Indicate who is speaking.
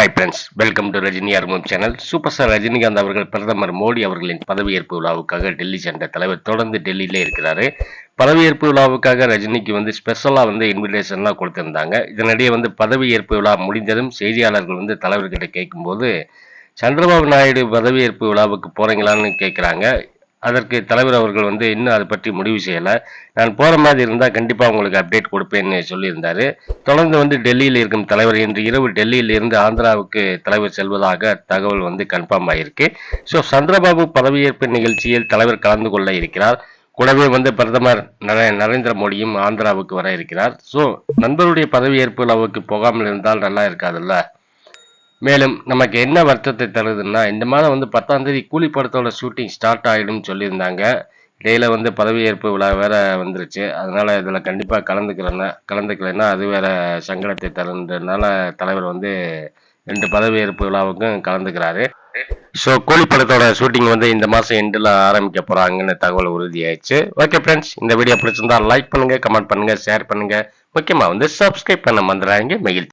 Speaker 1: Hi friends welcome to Rajini அருமம் channel super star Rajinikanth அவர்கள் பிரதமர் மோடி அவர்களின் பதவியேற்பு விழாவுக்காக டெல்லி சென்ற தலைவர் தொடர்ந்து டெல்லியிலே இருக்கிறாரு. பதவியேற்பு விழாவுக்காக ரஜினிக்கு வந்து ஸ்பெஷலாக வந்து இன்விடேஷன்லாம் கொடுத்திருந்தாங்க. இதனிடையே வந்து பதவியேற்பு விழா முடிந்ததும் செய்தியாளர்கள் வந்து தலைவர்கிட்ட கேட்கும்போது சந்திரபாபு நாயுடு பதவியேற்பு விழாவுக்கு போகிறீங்களான்னு கேட்குறாங்க. அதற்கு தலைவர் அவர்கள் வந்து இன்னும் அதை பற்றி முடிவு செய்யலை. நான் போகிற மாதிரி இருந்தால் கண்டிப்பாக உங்களுக்கு அப்டேட் கொடுப்பேன்னு சொல்லியிருந்தார். தொடர்ந்து வந்து டெல்லியில் இருக்கும் தலைவர் இன்று இரவு டெல்லியில் இருந்து ஆந்திராவுக்கு தலைவர் செல்வதாக தகவல் வந்து கன்ஃபார்ம் ஆகியிருக்கு ஸோ சந்திரபாபு பதவியேற்பு நிகழ்ச்சியில் தலைவர் கலந்து கொள்ள இருக்கிறார். கூடவே வந்து பிரதமர் நரேந்திர மோடியும் ஆந்திராவுக்கு வர இருக்கிறார். ஸோ நண்பருடைய பதவியேற்பு அளவுக்கு போகாமல் இருந்தால் நல்லா இருக்காதுல்ல? மேலும் நமக்கு என்ன வருத்தத்தை தருதுன்னா இந்த மாதம் வந்து பத்தாம் தேதி கூலி படத்தோட ஷூட்டிங் ஸ்டார்ட் ஆகிடும்னு சொல்லியிருந்தாங்க. இடையில வந்து பதவியேற்பு விழா வேற வந்துருச்சு. அதனால இதில் கண்டிப்பாக கலந்துக்கிறேன்னா கலந்துக்கலைன்னா அது வேற சங்கடத்தை தருன்றதுனால தலைவர் வந்து ரெண்டு பதவியேற்பு விழாவுக்கும் கலந்துக்கிறாரு. ஸோ கூலி படத்தோட ஷூட்டிங் வந்து இந்த மாதம் எண்டில் ஆரம்பிக்க போகிறாங்கன்னு தகவல் உறுதியாயிடுச்சு. ஓகே ஃப்ரெண்ட்ஸ் இந்த வீடியோ பிடிச்சிருந்தா லைக் பண்ணுங்கள் கமெண்ட் பண்ணுங்கள் ஷேர் பண்ணுங்கள் முக்கியமாக வந்து சப்ஸ்கிரைப் பண்ண மந்திராங்க மகிழ்ச்சி